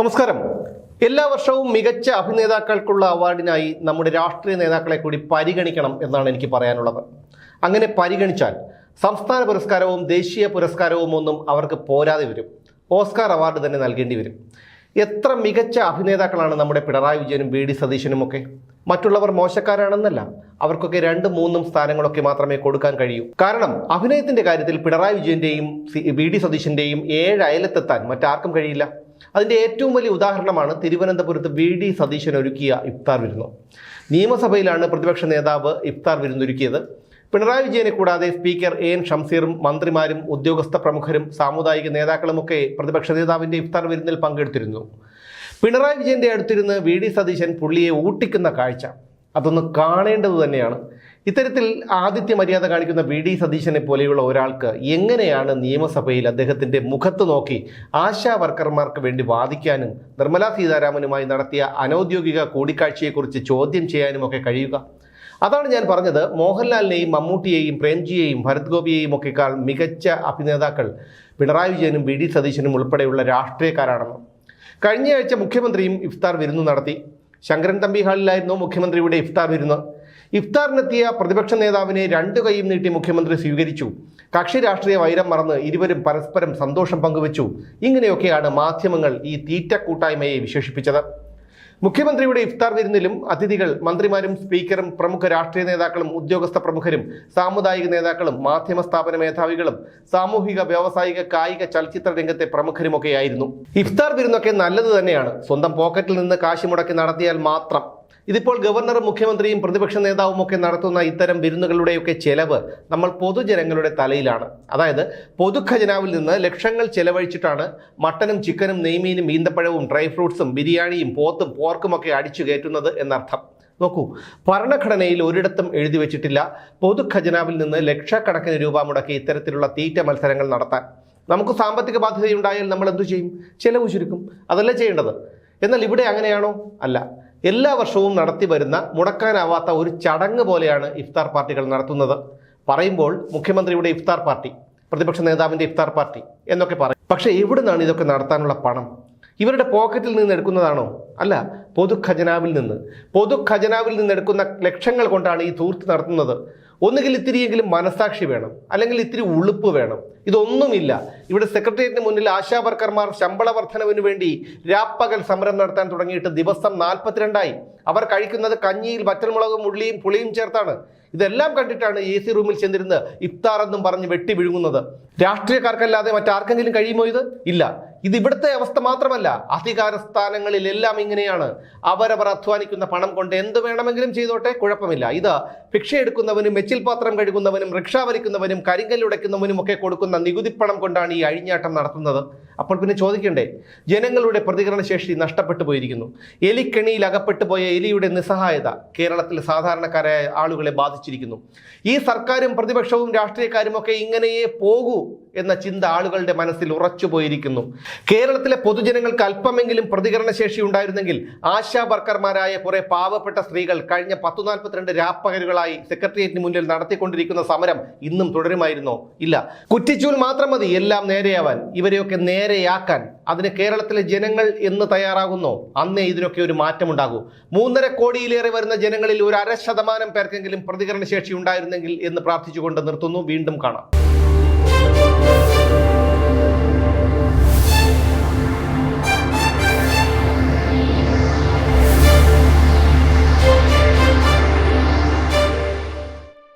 നമസ്കാരം. എല്ലാ വർഷവും മികച്ച അഭിനേതാക്കൾക്കുള്ള അവാർഡിനായി നമ്മുടെ രാഷ്ട്രീയ നേതാക്കളെ കൂടി പരിഗണിക്കണം എന്നാണ് എനിക്ക് പറയാനുള്ളത്. അങ്ങനെ പരിഗണിച്ചാൽ സംസ്ഥാന പുരസ്കാരവും ദേശീയ പുരസ്കാരവും ഒന്നും അവർക്ക് പോരാതെ വരും. ഓസ്കാർ അവാർഡ് തന്നെ നൽകേണ്ടി വരും. എത്ര മികച്ച അഭിനേതാക്കളാണ് നമ്മുടെ പിണറായി വിജയനും ബി ഡി സതീശനും ഒക്കെ മറ്റുള്ളവർ മോശക്കാരാണെന്നല്ല അവർക്കൊക്കെ രണ്ടും മൂന്നും സ്ഥാനങ്ങളൊക്കെ മാത്രമേ കൊടുക്കാൻ കഴിയൂ. കാരണം അഭിനയത്തിന്റെ കാര്യത്തിൽ പിണറായി വിജയന്റെയും വി ഡി സതീശന്റെയും ഏഴ് അയലത്തെത്താൻ മറ്റാർക്കും കഴിയില്ല. അതിന്റെ ഏറ്റവും വലിയ ഉദാഹരണമാണ് തിരുവനന്തപുരത്ത് വി ഡി സതീശൻ ഒരുക്കിയ ഇഫ്താർ വിരുന്ന്. നിയമസഭയിലാണ് പ്രതിപക്ഷ നേതാവ് ഇഫ്താർ വിരുന്നൊരുക്കിയത് പിണറായി വിജയനെ കൂടാതെ സ്പീക്കർ എ എൻ ഷംസീറും മന്ത്രിമാരും ഉദ്യോഗസ്ഥ പ്രമുഖരും സാമുദായിക നേതാക്കളുമൊക്കെ പ്രതിപക്ഷ നേതാവിന്റെ ഇഫ്താർ വിരുന്നിൽ പങ്കെടുത്തിരുന്നു. പിണറായി വിജയന്റെ അടുത്തിരുന്ന് വി ഡി സതീശൻ പുള്ളിയെ ഊട്ടിക്കുന്ന കാഴ്ച. അതൊന്ന് കാണേണ്ടത് തന്നെയാണ്. ഇത്തരത്തിൽ ആദിത്യ മര്യാദ കാണിക്കുന്ന വി ഡി സതീശനെ പോലെയുള്ള ഒരാൾക്ക് എങ്ങനെയാണ് നിയമസഭയിൽ അദ്ദേഹത്തിന്റെ മുഖത്ത് നോക്കി ആശാ വർക്കർമാർക്ക് വേണ്ടി വാദിക്കാനും നിർമ്മലാ സീതാരാമനുമായി നടത്തിയ അനൌദ്യോഗിക കൂടിക്കാഴ്ചയെക്കുറിച്ച് ചോദ്യം ചെയ്യാനുമൊക്കെ കഴിയുക? അതാണ് ഞാൻ പറഞ്ഞത്. മോഹൻലാലിനെയും മമ്മൂട്ടിയെയും പ്രേംജിയെയും ഭരത് ഗോപിയെയും ഒക്കെക്കാൾ മികച്ച അഭിനേതാക്കൾ പിണറായി വിജയനും വി ഡി സതീശനും ഉൾപ്പെടെയുള്ള രാഷ്ട്രീയക്കാരാണെന്ന്. കഴിഞ്ഞയാഴ്ച മുഖ്യമന്ത്രിയും ഇഫ്താർ വിരുന്നു നടത്തി. ശങ്കരൻ തമ്പി ഹാളിലായിരുന്നു മുഖ്യമന്ത്രിയുടെ ഇഫ്താർ വിരുന്ന്. ഇഫ്താറിനെത്തിയ പ്രതിപക്ഷ നേതാവിനെ രണ്ടു കൈയും നീട്ടി മുഖ്യമന്ത്രി സ്വീകരിച്ചു. കക്ഷി രാഷ്ട്രീയ വൈരം മറന്ന് ഇരുവരും പരസ്പരം സന്തോഷം പങ്കുവച്ചു. ഇങ്ങനെയൊക്കെയാണ് മാധ്യമങ്ങൾ ഈ തീറ്റ കൂട്ടായ്മയെ വിശേഷിപ്പിച്ചത്. മുഖ്യമന്ത്രിയുടെ ഇഫ്താർ വിരുന്നിലും അതിഥികൾ മന്ത്രിമാരും സ്പീക്കറും പ്രമുഖ രാഷ്ട്രീയ നേതാക്കളും ഉദ്യോഗസ്ഥ പ്രമുഖരും സാമുദായിക നേതാക്കളും മാധ്യമ സ്ഥാപന മേധാവികളും സാമൂഹിക വ്യാവസായിക കായിക ചലച്ചിത്ര രംഗത്തെ പ്രമുഖരുമൊക്കെയായിരുന്നു. ഇഫ്താർ വിരുന്നൊക്കെ നല്ലത് തന്നെയാണ്. സ്വന്തം പോക്കറ്റിൽ നിന്ന് കാശ് മുടക്കി നടത്തിയാൽ മാത്രം. ഇതിപ്പോൾ ഗവർണറും മുഖ്യമന്ത്രിയും പ്രതിപക്ഷ നേതാവും ഒക്കെ നടത്തുന്ന ഇത്തരം വിരുന്നുകളുടെയൊക്കെ ചെലവ് നമ്മൾ പൊതുജനങ്ങളുടെ തലയിലാണ്. അതായത് പൊതുഖജനാവിൽ നിന്ന് ലക്ഷങ്ങൾ ചെലവഴിച്ചിട്ടാണ് മട്ടനും ചിക്കനും നെയ്മീനും ഈന്തപ്പഴവും ഡ്രൈ ഫ്രൂട്ട്സും ബിരിയാണിയും പോത്തും പോർക്കും ഒക്കെ അടിച്ചു കയറ്റുന്നത് എന്നർത്ഥം. നോക്കൂ ഭരണഘടനയിൽ ഒരിടത്തും എഴുതി വെച്ചിട്ടില്ല പൊതുഖജനാവിൽ നിന്ന് ലക്ഷക്കണക്കിന് രൂപ മുടക്കി ഇത്തരത്തിലുള്ള തീറ്റ മത്സരങ്ങൾ നടത്താൻ. നമുക്ക് സാമ്പത്തിക ബാധ്യതയുണ്ടായാൽ നമ്മൾ എന്തു ചെയ്യും? ചെലവ് ചുരുക്കും. അതല്ലേ ചെയ്യേണ്ടത്? എന്നാൽ ഇവിടെ അങ്ങനെയാണോ? അല്ല. എല്ലാ വർഷവും നടത്തി വരുന്ന മുടക്കാനാവാത്ത ഒരു ചടങ്ങ് പോലെയാണ് ഇഫ്താർ പാർട്ടികൾ നടത്തുന്നത്. പറയുമ്പോൾ മുഖ്യമന്ത്രിയുടെ ഇഫ്താർ പാർട്ടി പ്രതിപക്ഷ നേതാവിന്റെ ഇഫ്താർ പാർട്ടി എന്നൊക്കെ പറയും. പക്ഷേ എവിടെ നിന്നാണ് ഇതൊക്കെ നടത്താനുള്ള പണം? ഇവരുടെ പോക്കറ്റിൽ നിന്ന് എടുക്കുന്നതാണോ? അല്ല പൊതു ഖജനാവിൽ നിന്ന്. പൊതു ഖജനാവിൽ നിന്ന് എടുക്കുന്ന ലക്ഷങ്ങൾ കൊണ്ടാണ് ഈ ധൂർത്ത് നടത്തുന്നത്. ഒന്നുകിൽ ഇത്തിരിയെങ്കിലും മനസാക്ഷി വേണം അല്ലെങ്കിൽ ഇത്തിരി ഉളുപ്പ് വേണം. ഇതൊന്നുമില്ല. ഇവിടെ സെക്രട്ടേറിയറ്റിന് മുന്നിൽ ആശാ വർക്കർമാർ ശമ്പള വർധനവിന് വേണ്ടി രാപ്പകൽ സമരം നടത്താൻ തുടങ്ങിയിട്ട് ദിവസം നാൽപ്പത്തിരണ്ടായി. അവർ കഴിക്കുന്നത് കഞ്ഞിയിൽ വറ്റൽമുളകും ഉള്ളിയും പുളിയും ചേർത്താണ്. ഇതെല്ലാം കണ്ടിട്ടാണ് എ സി റൂമിൽ ചെന്നിരുന്ന് ഇഫ്താർ എന്നും പറഞ്ഞ് വെട്ടി വിഴുങ്ങുന്നത്. രാഷ്ട്രീയക്കാർക്കല്ലാതെ മറ്റാർക്കെങ്കിലും കഴിയുമോ ഇത്? ഇല്ല. ഇത് ഇവിടുത്തെ അവസ്ഥ മാത്രമല്ല. അധികാര സ്ഥാനങ്ങളിലെല്ലാം ഇങ്ങനെയാണ്. അവരവർ അധ്വാനിക്കുന്ന പണം കൊണ്ട് എന്ത് വേണമെങ്കിലും ചെയ്തോട്ടെ കുഴപ്പമില്ല. ഇത് ഭിക്ഷ എടുക്കുന്നവനും മെച്ചിൽ പാത്രം കഴുകുന്നവനും റിക്ഷ വലിക്കുന്നവനും കരിങ്കല്ലുടയ്ക്കുന്നവനും ഒക്കെ കൊടുക്കുന്ന നികുതിപ്പണം കൊണ്ടാണ് ഈ അഴിഞ്ഞാട്ടം നടത്തുന്നത്. അപ്പോൾ പിന്നെ ചോദിക്കണ്ടേ ജനങ്ങളുടെ പ്രതികരണ ശേഷി നഷ്ടപ്പെട്ടു പോയിരിക്കുന്നു. എലിക്കെണിയിൽ അകപ്പെട്ടു പോയ എലിയുടെ നിസ്സഹായത കേരളത്തിൽ സാധാരണക്കാരായ ആളുകളെ ബാധിച്ചിരിക്കുന്നു. ഈ സർക്കാരും പ്രതിപക്ഷവും രാഷ്ട്രീയക്കാരും ഒക്കെ ഇങ്ങനെയേ പോകൂ എന്ന ചിന്ത ആളുകളുടെ മനസ്സിൽ ഉറച്ചു പോയിരിക്കുന്നു. കേരളത്തിലെ പൊതുജനങ്ങൾക്ക് അല്പമെങ്കിലും പ്രതികരണ ശേഷി ഉണ്ടായിരുന്നെങ്കിൽ ആശാ വർക്കർമാരായ കുറെ പാവപ്പെട്ട സ്ത്രീകൾ കഴിഞ്ഞ പത്തു നാൽപ്പത്തിരണ്ട് രാപ്പകലുകളായി സെക്രട്ടേറിയറ്റിന് മുന്നിൽ നടത്തിക്കൊണ്ടിരിക്കുന്ന സമരം ഇന്നും തുടരുമായിരുന്നോ? ഇല്ല. കുറ്റിച്ചൂൽ മാത്രം മതി എല്ലാം നേരെയാവാൻ. ഇവരെയൊക്കെ നേരെയാക്കാൻ അതിന് കേരളത്തിലെ ജനങ്ങൾ എന്ന് തയ്യാറാകുന്നോ? അന്നേ ഇതിനൊക്കെ ഒരു മാറ്റമുണ്ടാകൂ. മൂന്നര കോടിയിലേറെ വരുന്ന ജനങ്ങളിൽ ഒരു അര ശതമാനം പേർക്കെങ്കിലും പ്രതികരണ ശേഷി ഉണ്ടായിരുന്നെങ്കിൽ എന്ന് പ്രാർത്ഥിച്ചുകൊണ്ട് നിർത്തുന്നു. വീണ്ടും കാണാം.